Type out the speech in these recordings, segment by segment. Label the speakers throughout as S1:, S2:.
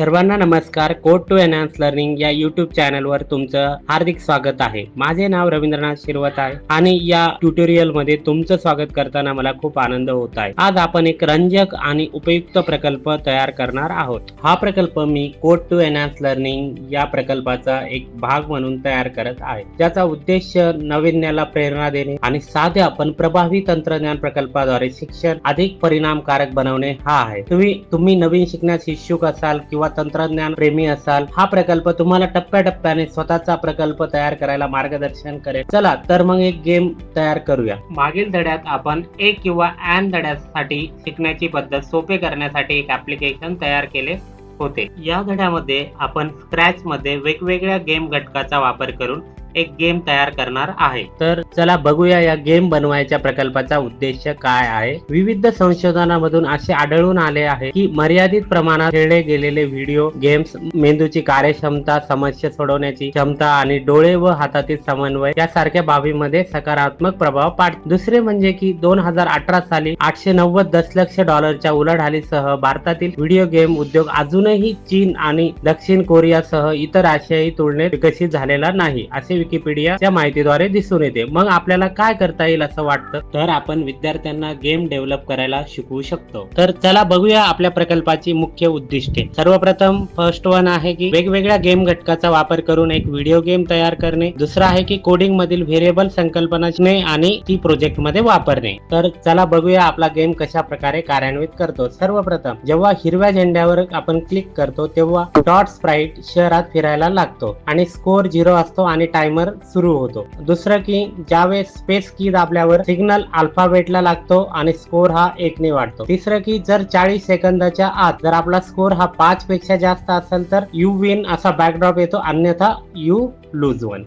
S1: सर्वांना नमस्कार. Code to enhance learning या युट्यूब चॅनलवर तुमचं हार्दिक स्वागत आहे. माझे नाव रवींद्रनाथ शिरवत आहे आणि या ट्युटोरियलमध्ये तुमचं स्वागत करताना मला खूप आनंद होत आहे. आज आपण एक रंजक आणि उपयुक्त प्रकल्प तयार करणार आहोत. हा प्रकल्प मी कोड टू एनहान्स लर्निंग या प्रकल्पाचा एक भाग म्हणून तयार करत आहे. ज्याचा उद्देश नवीन्याला प्रेरणा देणे आणि साध्या पण प्रभावी तंत्रज्ञान प्रकल्पाद्वारे शिक्षण अधिक परिणामकारक बनवणे हा आहे. तुम्ही तुम्ही नवीन शिकण्यास इच्छुक असाल किंवा तंत्रज्ञान प्रेमी असाल हा प्रकल्प तुम्हाला टप्प्याटप्प्याने स्वतःचा प्रकल्प तयार करायला मार्गदर्शन करेल. चला तर मग एक गेम तयार करूया. मागील धड्यात आपण एक किंवा अँड धड्यासाठी शिकण्याची पद्धत सोपे करण्यासाठी एक ऍप्लिकेशन तयार केले होते. या धड्यामध्ये आपण स्क्रॅच मध्ये वेगवेगळ्या गेम घटकाचा वापर करून एक गेम तयार करणार आहे. तर चला बघूया या गेम बनवायच्या प्रकल्पाचा उद्देश काय आहे. विविध संशोधनामधून असे आढळून आले आहे की मर्यादित प्रमाणात खेळले गेलेले व्हिडिओ गेम्स मेंदूची कार्यक्षमता समस्या सोडवण्याची क्षमता आणि डोळे व हातातील समन्वय यासारख्या बाबीमध्ये सकारात्मक प्रभाव पाड दुसरे म्हणजे की दोन हजार अठरा साली आठशे नव्वद दशलक्ष डॉलरच्या उलाढालीसह भारतातील व्हिडिओ गेम उद्योग अजूनही चीन आणि दक्षिण कोरियासह इतर आशियाई तुलनेत विकसित झालेला नाही असे विकिपीडियाच्या माहितीद्वारे दिसून येते. मग आपल्याला काय करता येईल असं वाटतं? तर आपण विद्यार्थ्यांना गेम डेव्हलप करायला शिकवू शकतो. तर चला बघूया आपल्या प्रकल्पाची मुख्य उद्दिष्टे. सर्वप्रथम फर्स्ट वन आहे की वेगवेगळ्या गेम घटकाचा वापर करून एक व्हिडिओ गेम तयार करणे. दुसरा आहे की कोडिंग मधील व्हेरिएबल संकल्पना आणि ती प्रोजेक्टमध्ये वापरणे. तर चला बघूया आपला गेम कशा प्रकारे कार्यान्वित करतो. सर्वप्रथम जेव्हा हिरव्या झेंड्यावर आपण क्लिक करतो तेव्हा डॉट स्प्राईट शहरात फिरायला लागतो आणि स्कोर झिरो असतो आणि टायमर सुरू होतो. दुसरं की ज्यावेळेस स्पेस की दाबल्यावर सिग्नल अल्फाबेटला लागतो आणि स्कोर हा एकने वाढतो. तिसरं की जर चाळीस सेकंदाच्या आत जर आपला स्कोर हा पाच पेक्षा जास्त असेल तर यू विन असा बॅकड्रॉप येतो. अन्यथा यू लूज वन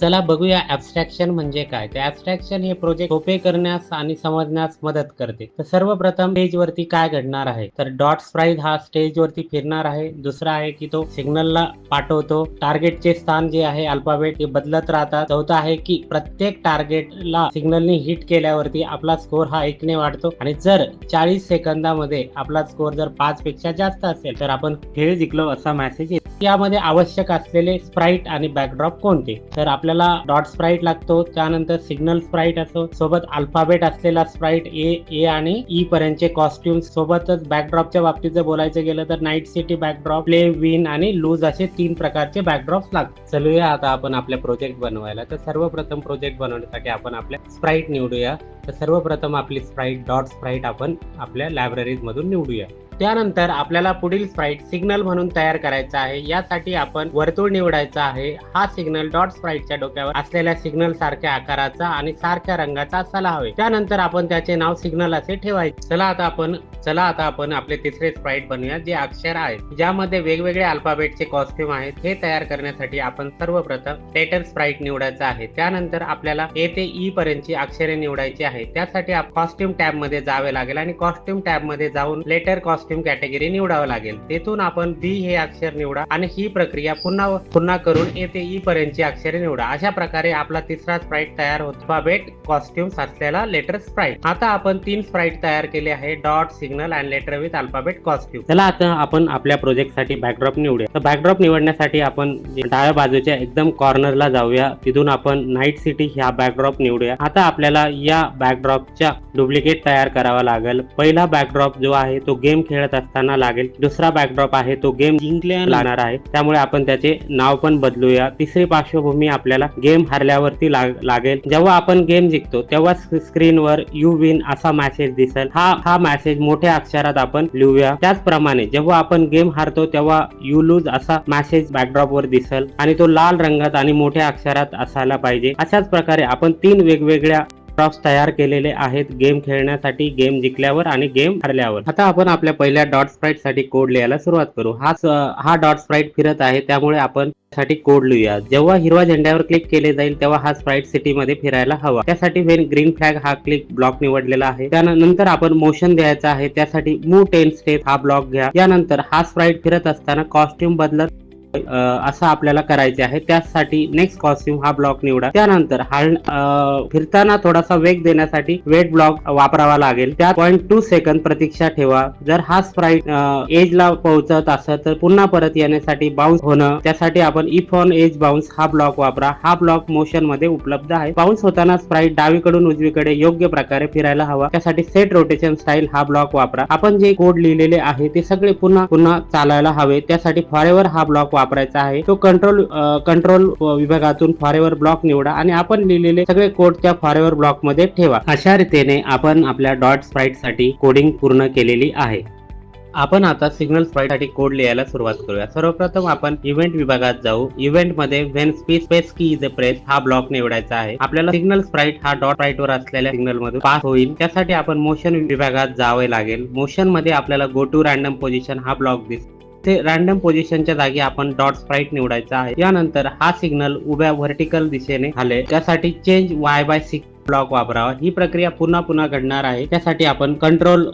S1: चला बघूया ऍबस्ट्रॅक्शन म्हणजे काय. तर ऍबस्ट्रॅक्शन हे प्रोजेक्ट सोपे करण्यास आणि समजण्यास मदत करते. तर सर्वप्रथम स्टेज वरती काय घडणार आहे? तर डॉट प्राईज हा स्टेज वरती फिरणार आहे. दुसरा आहे की तो सिग्नलला पाठवतो. टार्गेटचे स्थान जे आहे अल्फाबेट हे बदलत राहतात. चौथा आहे की प्रत्येक टार्गेटला सिग्नलने हिट केल्यावरती आपला स्कोर हा एकने वाढतो. आणि जर चाळीस सेकंदामध्ये आपला स्कोर जर पाच पेक्षा जास्त असेल तर आपण खेळ जिंकलो असा मेसेज येतो. यामध्ये आवश्यक असलेले स्प्राईट आणि बॅकड्रॉप कोणते? तर आपल्याला डॉट स्प्राईट लागतो त्यानंतर सिग्नल स्प्राईट असतो सोबत अल्फाबेट असलेला स्प्राईट ए ए आणि ई पर्यंतचे कॉस्ट्युम सोबतच बॅकड्रॉपच्या बाबतीत जर बोलायचं गेलं तर night city backdrop play win आणि लूज असे तीन प्रकारचे बॅकड्रॉप लागतात. चलूया आता आपण आपल्या प्रोजेक्ट बनवायला. तर सर्वप्रथम प्रोजेक्ट बनवण्यासाठी आपण आपल्या स्प्राईट निवडूया. तर सर्वप्रथम आपली स्प्राईट डॉट स्प्राईट आपण आपल्या लायब्ररीज मधून निवडूया. त्यानंतर आपल्याला पुढील स्प्राईट सिग्नल म्हणून तयार करायचा आहे. यासाठी आपण वर्तुळ निवडायचा आहे. हा सिग्नल डॉट स्प्राईटच्या डोक्यावर असलेल्या सिग्नल सारख्या आकाराचा आणि सारख्या रंगाचा असायला हवे त्यानंतर आपण त्याचे नाव सिग्नल असे ठेवायचे. चला आता आपण चला आता आपण आपले तिसरे स्प्राईट बनवूया जे अक्षर आहेत. ज्यामध्ये वेगवेगळे अल्फाबेटचे कॉस्ट्युम आहेत. हे तयार करण्यासाठी आपण सर्वप्रथम लेटर स्प्राईट निवडायचा आहे. त्यानंतर आपल्याला ए ते ई पर्यंतची अक्षरे निवडायची आहे त्यासाठी कॉस्ट्युम टॅबमध्ये जावे लागेल आणि कॉस्ट्युम टॅबमध्ये जाऊन लेटर कॉस्ट्युम कॅटेगरी निवडावं लागेल. तेथून आपण बी हे अक्षर निवडा आणि ही प्रक्रिया पुन्हा पुन्हा करून ए ते ई पर्यंतची अक्षरे निवडा. अशा प्रकारे आपला तिसरा स्प्राईट तयार होतो. अल्फाबेट कॉस्ट्युम्स असलेला लेटर स्प्राईट आता आपण तीन स्प्राईट तयार केले आहे. Dot signal and letter with alphabet costume चला आता आपण आपल्या प्रोजेक्टसाठी बॅकड्रॉप निवडूया. तर बॅकड्रॉप निवडण्यासाठी आपण डाव्या बाजूच्या एकदम कॉर्नरला जाऊया. तिथून आपण नाईट सिटी ह्या बॅकड्रॉप निवडूया. आता आपल्याला या बॅकड्रॉपच्या डुप्लिकेट तयार करावा लागेल. पहिला बॅकड्रॉप जो आहे तो गेम खेळत असताना लागेल. दुसरा बॅकड्रॉप आहे तो गेम जिंकल्या लागणार आहे. त्यामुळे आपण त्याचे नाव पण बदलूया. तिसरी पार्श्वभूमी आपल्याला गेम हरल्यावरती लाग- लागेल. जेव्हा आपण गेम जिंकतो तेव्हा स्क्रीनवर यू विन असा मेसेज दिसेल. हा हा मेसेज मोठ्या अक्षरात आपण लिहूया. त्याचप्रमाणे जेव्हा आपण गेम हारतो तेव्हा यू लूज असा मेसेज बॅकड्रॉप वर दिसेल. आणि तो लाल रंगात आणि मोठ्या अक्षरात असायला पाहिजे. अशाच प्रकारे आपण तीन वेगवेगळ्या ड्रॉप्स तयार केलेले आहेत. गेम खेळण्यासाठी गेम जिंकल्यावर आणि गेम हरल्यावर. आता आपण आपल्या पहिल्या डॉट स्प्राईटसाठी कोड लिहायला सुरुवात करू. हा हा डॉट स्प्राईट फिरत आहे. त्यामुळे आपण साठी कोड लिहूया. जेव्हा हिरवा झेंड्यावर क्लिक केले जाईल तेव्हा हा स्प्राईट सिटी मध्ये फिरायला हवा. त्यासाठी वेन ग्रीन फ्लॅग हा क्लिक ब्लॉक निवडलेला आहे. त्यानंतर आपण मोशन द्यायचा आहे. त्यासाठी मूव टेन स्टेप हा ब्लॉक घ्या. यानंतर हा स्प्राईट फिरत असताना कॉस्ट्युम बदलत असं आपल्याला करायचे आहे. त्यासाठी नेक्स्ट कॉस्ट्युम हा ब्लॉक निवडा. त्यानंतर हा फिरताना थोडासा वेग देण्यासाठी वेट ब्लॉक वापरावा लागेल. त्या पॉईंट टू सेकंद प्रतीक्षा ठेवा. जर हा स्प्राईट एज ला पोहोचत असेल तर पुन्हा परत येण्यासाठी बाउन्स होणं. त्यासाठी आपण इफ ऑन एज बाउन्स हा ब्लॉक वापरा. हा ब्लॉक मोशनमध्ये उपलब्ध आहे. बाउन्स होताना स्प्राईट डावीकडून उजवीकडे योग्य प्रकारे फिरायला हवा. त्यासाठी सेट रोटेशन स्टाईल हा ब्लॉक वापरा. आपण जे कोड लिहिलेले आहे ते सगळे पुन्हा पुन्हा चालायला हवे. त्यासाठी फॉरेवर हा ब्लॉक वापरायचा आहे. तो कंट्रोल कंट्रोल विभागातून फॉरेवर ब्लॉक निवडा आणि आपण लिहिलेले सगळे कोड त्या फॉरेवर ब्लॉकमध्ये ठेवा. अशा रीतीने आपण आपल्या डॉट स्प्राईटसाठी कोडिंग पूर्ण केलेली आहे. आपण आता सिग्नल स्प्राईटसाठी कोड लिहायला सुरुवात करूया. सर्वप्रथम आपण इव्हेंट विभागात जाऊ. इव्हेंटमध्ये when space space key is press हा ब्लॉक निवडायचा आहे. आपल्याला सिग्नल स्प्राईट हा डॉट स्प्राईट वर असलेल्या सिग्नल मधून पास होईल. त्यासाठी आपण मोशन विभागात जावे लागेल. मोशनमध्ये आपल्याला गो टू रॅन्डम पोझिशन हा ब्लॉक दिसतो ते रॅन्डम पोझिशनच्या जागी आपण डॉट स्प्राईट निवडायचा आहे. यानंतर हा सिग्नल उभ्या व्हर्टिकल दिशेने आले. त्यासाठी change Y by six block वापरावा. ही प्रक्रिया पुन्हा पुन्हा घडणार आहे. त्यासाठी आपण कंट्रोल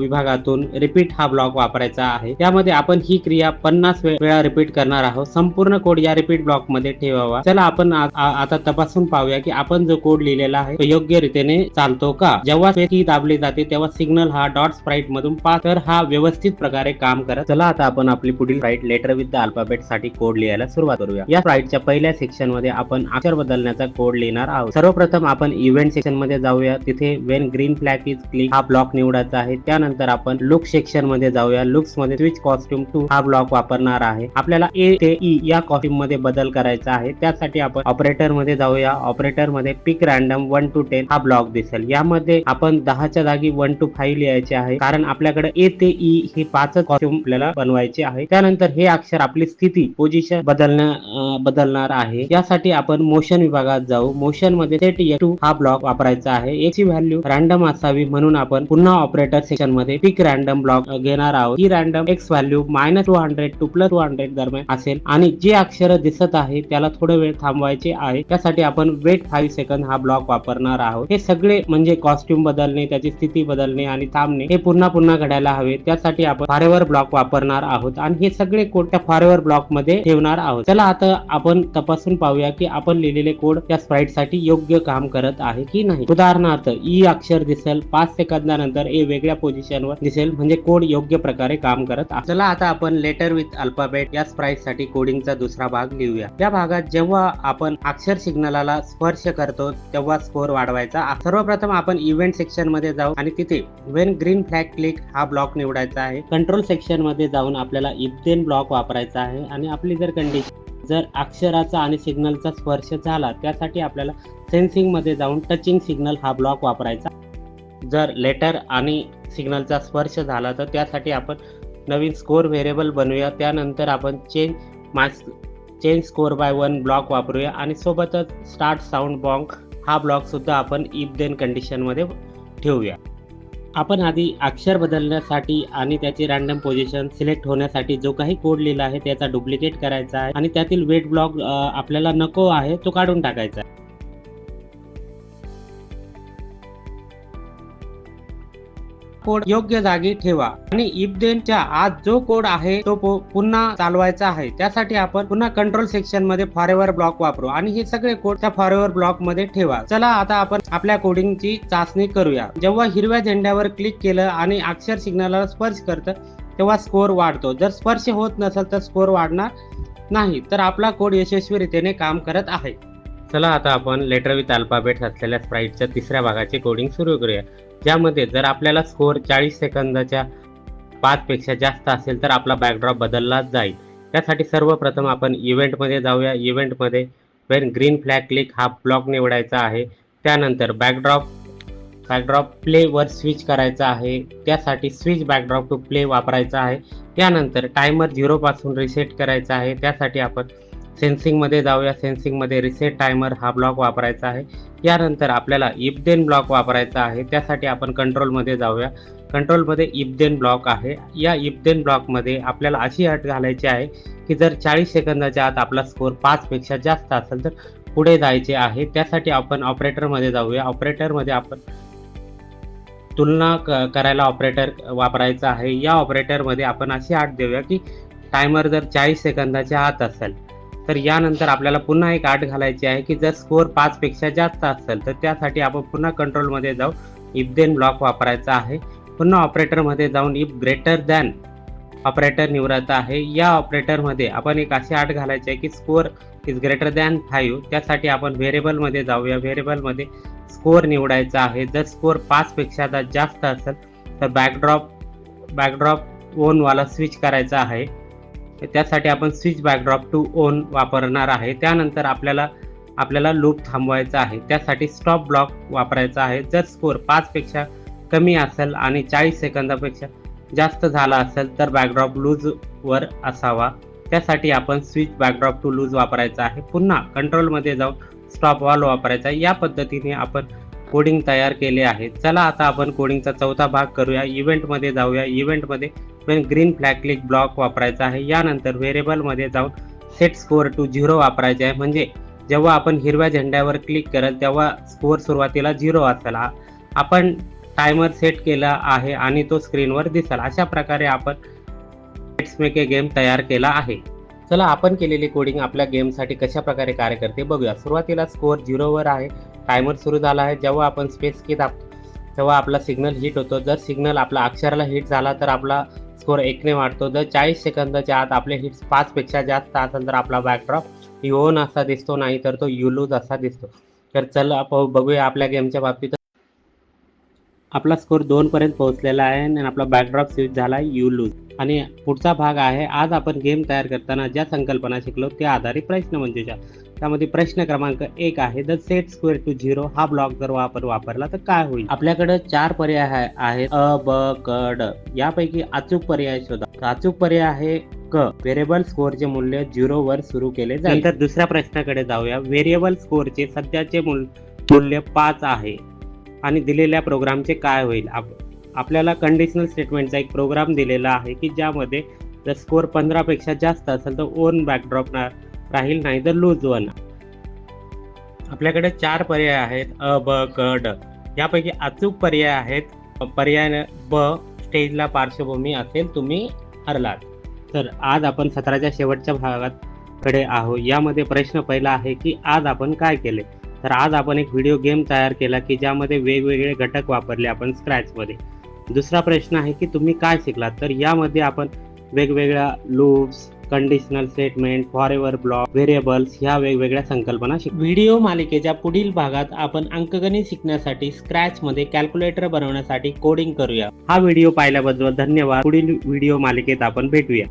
S1: विभागातून रिपीट हा ब्लॉक वापरायचा आहे. त्यामध्ये आपण ही क्रिया पन्नास वेळा रिपीट करणार आहोत. संपूर्ण कोड या रिपीट ब्लॉकमध्ये ठेवावा. चला आपण आता तपासून पाहूया की आपण जो कोड लिहिलेला आहे तो योग्य रीतीने चालतो का? जेव्हा ही दाबली जाते तेव्हा सिग्नल हा डॉट स्प्राईट मधून पास तर हा व्यवस्थित प्रकारे काम करत. चला आता आपण आपली पुढील स्प्राईट लेटर विथ द अल्फाबेटसाठी कोड लिहायला सुरुवात करूया. या स्प्राईटच्या पहिल्या सेक्शनमध्ये आपण अक्षर बदलण्याचा कोड लिहिणार आहोत. सर्वप्रथम आपण इव्हेंट सेक्शनमध्ये जाऊया. तिथे when green flag is click हा ब्लॉक निवडायचा आहे. त्यानंतर आपण लुक सेक्शनमध्ये जाऊया. लुक्समध्ये स्विच कॉस्ट्युम टू हा ब्लॉक वापरणार आहे. आपल्याला ए ते ई या कॉस्ट्युममध्ये बदल करायचा आहे. त्यासाठी आपण ऑपरेटरमध्ये जाऊया. ऑपरेटरमध्ये pick random one two ten हा ब्लॉक दिसेल. यामध्ये आपण दहाच्या जागी वन टू फाईव्ह लिहायचे आहे. कारण आपल्याकडे ए ते ई हे पाच कॉस्ट्युम आपल्याला बनवायचे आहे. त्यानंतर हे अक्षर आपली स्थिती पोझिशन बदलण्या बदलणार आहे. यासाठी आपण मोशन विभागात जाऊ. मोशनमध्ये सेट टू हा ब्लॉक ब्लॉक वापरायचा आहे. याची व्हॅल्यू रॅन्डम असावी म्हणून आपण पुन्हा ऑपरेटर सेक्शनमध्ये पिक रॅन्डम ब्लॉक घेणार आहोत. ही random X value minus two hundred to plus two hundred दरम्यान असेल. आणि जे अक्षर दिसत आहे त्याला थोडं वेळ थांबवायचे आहे त्यासाठी आपण वेट फाईव्ह सेकंद हा ब्लॉक वापरणार आहोत. हे सगळे म्हणजे कॉस्ट्युम बदलणे त्याची स्थिती बदलणे आणि थांबणे हे पुन्हा पुन्हा घडायला हवे. त्यासाठी आपण फॉरेवर ब्लॉक वापरणार आहोत. आणि हे सगळे कोड त्या फॉरेवर ब्लॉकमध्ये ठेवणार आहोत. चला आता आपण तपासून पाहूया की आपण लिहिलेले कोड त्या स्प्राईटसाठी योग्य काम करत आहे की नाही? उदाहरणार्थ ई अक्षर दिसेल पाच सेकंदानंतर ए वेगळ्या पोझिशनवर दिसेल म्हणजे कोड योग्य प्रकारे काम करत आहे. चला आता आपण लेटर विथ अल्फाबेट या स्प्राईटसाठी कोडिंगचा दुसरा भाग लिहूया. या भागात जेव्हा आपण अक्षर सिग्नलाला स्पर्श करतो तेव्हा स्कोर वाढवायचा सर्वप्रथम आपण इव्हेंट सेक्शनमध्ये जाऊ आणि तिथे वेन ग्रीन फ्लॅग क्लिक हा ब्लॉक निवडायचा आहे. कंट्रोल सेक्शनमध्ये जाऊन आपल्याला इफ्देन ब्लॉक वापरायचा आहे आणि आपली जर कंडिशन जर अक्षराचा आणि सिग्नलचा स्पर्श झाला त्यासाठी आपल्याला सेन्सिंगमध्ये जाऊन टचिंग सिग्नल हा ब्लॉक वापरायचा. जर लेटर आणि सिग्नलचा स्पर्श झाला तर त्यासाठी आपण नवीन स्कोर व्हेरिएबल बनवूया. त्यानंतर आपण change mass change score by one block वापरूया. आणि सोबतच स्टार्ट साऊंड बॉन्ग हा ब्लॉकसुद्धा आपण इफ देन कंडिशनमध्ये ठेवूया. आपण आधी अक्षर बदलण्यासाठी आणि त्याची रॅन्डम पोझिशन सिलेक्ट होण्यासाठी जो काही कोड लिहिला आहे त्याचा डुप्लिकेट करायचा आहे आणि त्यातील वेट ब्लॉक आपल्याला नको आहे तो काढून टाकायचा आहे. कोड योग्य जागी ठेवा. आणि इफ देनच्या आत जो कोड आहे तो पुन्हा चालवायचा आहे. त्यासाठी आपण पुन्हा कंट्रोल सेक्शनमध्ये फॉरेवर ब्लॉक वापरू. आणि हे सगळे कोड त्या फॉरेवर ब्लॉकमध्ये ठेवा. चला आता आपण आपल्या कोडिंगची चाचणी करूया. जेव्हा हिरव्या झेंड्यावर क्लिक केलं आणि अक्षर सिग्नलला स्पर्श करतं तेव्हा स्कोर वाढतो. जर स्पर्श होत नसेल तर स्कोर वाढणार नाही. तर आपला कोड यशस्वीरित्याने काम करत आहे. चला आता आपण लेटर विथ अल्फाबेट असलेल्या स्प्राईटच्या तिसऱ्या भागाचे कोडिंग सुरू करूया. ज्यामध्ये जर आपल्याला स्कोअर चाळीस सेकंदाच्या पाचपेक्षा जास्त असेल तर आपला बॅकड्रॉप बदललाच जाईल. त्यासाठी सर्वप्रथम आपण इव्हेंटमध्ये जाऊया. इव्हेंटमध्ये वेन ग्रीन फ्लॅग क्लिक हा ब्लॉक निवडायचा आहे. त्यानंतर बॅकड्रॉप बॅकड्रॉप प्लेवर स्विच करायचा आहे. त्यासाठी स्विच बॅकड्रॉप टू प्ले वापरायचा आहे. त्यानंतर टायमर झिरोपासून रिसेट करायचा आहे. त्यासाठी आपण सेन्सिंगमध्ये जाऊया. सेन्सिंगमध्ये रिसेट टायमर हा ब्लॉक वापरायचा आहे. यानंतर आपल्याला इफदेन ब्लॉक वापरायचा आहे. त्यासाठी आपण कंट्रोलमध्ये जाऊया. कंट्रोलमध्ये इफदेन ब्लॉक आहे. या इफदेन ब्लॉकमध्ये आपल्याला अशी अट घालायची आहे की जर चाळीस सेकंदाच्या आत आपला स्कोर पाचपेक्षा जास्त असेल तर पुढे जायचे आहे. त्यासाठी आपण ऑपरेटरमध्ये जाऊया. ऑपरेटरमध्ये आपण तुलना क करायला ऑपरेटर वापरायचा आहे. या ऑपरेटरमध्ये आपण अशी आठ देऊया की टायमर जर चाळीस सेकंदाच्या आत असेल तर यानंतर आपल्याला पुन्हा एक आठ घालायची आहे की जर स्कोअर पाच पेक्षा जास्त असेल तर त्यासाठी आपण पुन्हा कंट्रोलमध्ये जाऊ इफ देन ब्लॉक वापरायचा आहे. पुन्हा ऑपरेटरमध्ये जाऊन इफ ग्रेटर दॅन ऑपरेटर निवडायचा आहे. या ऑपरेटरमध्ये आपण एक अशी आठ घालायची आहे की score is greater than five त्यासाठी आपण व्हेरिएबलमध्ये जाऊया व्हेरिएबलमध्ये स्कोअर निवडायचा आहे. जर स्कोअर पाचपेक्षा जास्त असेल तर बॅकड्रॉप बॅकड्रॉप ओनवाला स्विच करायचा आहे. त्यासाठी आपण स्विच बॅकड्रॉप टू ओन वापरणार आहे. त्यानंतर आपल्याला आपल्याला लूप थांबवायचा आहे. त्यासाठी स्टॉप ब्लॉक वापरायचा आहे. जर स्कोअर पाचपेक्षा कमी असेल आणि चाळीस सेकंदापेक्षा जास्त झाला असेल तर बॅकड्रॉप लूजवर असावा. त्यासाठी आपण स्विच बॅकड्रॉप टू लूज वापरायचा आहे. पुन्हा कंट्रोलमध्ये जाऊन स्टॉप वॉल वापरायचा आहे. या पद्धतीने आपण कोडिंग तयार केले आहे. चला आता आपण कोडिंगचा चौथा भाग करूया. इव्हेंटमध्ये जाऊया. इव्हेंटमध्ये पण ग्रीन फ्लॅग क्लिक ब्लॉक वापरायचा आहे. यानंतर व्हेरिएबलमध्ये जाऊन सेट स्कोअर टू झिरो वापरायचे आहे. म्हणजे जेव्हा आपण हिरव्या झेंड्यावर क्लिक करेल तेव्हा स्कोअर सुरुवातीला झिरो असेल. आपण टायमर सेट केला आहे आणि तो स्क्रीनवर दिसेल. अशा प्रकारे आपण मेके गेम तयार केला आहे. चला आपण केलेली कोडिंग आपल्या गेमसाठी कशा प्रकारे कार्य करते बघूया. सुरुवातीला स्कोअर झिरोवर आहे. टायमर सुरू झाला आहे. जेव्हा आपण स्पेस की दाबतो तेव्हा आपला सिग्नल हिट होतो जर सिग्नल आपला अक्षराला हिट झाला तर आपला स्कोर एकने वाढतो. जर चाळीस सेकंदाच्या आत आपले हिट्स पाचपेक्षा जास्त असेल तर आपला बॅकड्रॉप योन असा दिसतो नाही तर तो युलूज असा दिसतो. तर चला बघूया आपल्या गेमच्या बाबतीत. आपला स्कोअर दोनपर्यंत पोहोचलेला आहे आणि आपला बॅकड्रॉप स्विच झाला यू लूज आणि पुढचा भाग आहे आज आपण गेम तयार करताना ज्या संकल्पना शिकलो त्या आधारित प्रश्न म्हणजे मंजुषा त्यामध्ये प्रश्न क्रमांक एक आहे the set square to zero हा ब्लॉक जर आपण वापरला तर काय होईल? आपल्याकडे चार पर्याय आहे- आहेत अ ब क ड. यापैकी अचूक पर्याय शोधा. अचूक पर्याय आहे क व्हेरिएबल स्कोअरचे मूल्य झिरो वर सुरू केले जाईल. नंतर दुसऱ्या प्रश्नाकडे जाऊया. व्हेरिएबल स्कोअरचे सध्याचे मूल- मूल्य पाच आहे. आणि दिलेल्या प्रोग्रामचे काय होईल? आप- आपल्याला कंडिशनल स्टेटमेंटचा एक प्रोग्राम दिलेला आहे की ज्यामध्ये जर स्कोअर पंधरापेक्षा जास्त असेल तर ओन बॅकड्रॉप राहील नाही तर लूज वन आपल्याकडे चार पर्याय आहेत. अ ब क ड. यापैकी अचूक पर्याय आहेत. पर्याय ब स्टेजला पार्श्वभूमी असेल तुम्ही हरलात. तर आज आपण सत्राच्या शेवटच्या भागात कडे आहोत. यामध्ये प्रश्न पहिला आहे की आज आपण काय केले? तर आज आपण एक व्हिडिओ गेम तयार केला की ज्यामध्ये वेगवेगळे घटक वापरले आपण स्क्रॅचमध्ये दुसरा प्रश्न आहे की तुम्ही काय शिकलात? तर यामध्ये आपण वेगवेगळ्या loops conditional statement forever block variables ह्या वेगवेगळ्या संकल्पना शिक व्हिडिओ मालिकेच्या पुढील भागात आपण अंकगणित शिकण्यासाठी स्क्रॅचमध्ये कॅल्क्युलेटर बनवण्यासाठी कोडिंग करूया. हा व्हिडिओ पाहिल्याबद्दल धन्यवाद. पुढील व्हिडिओ मालिकेत आपण भेटूया.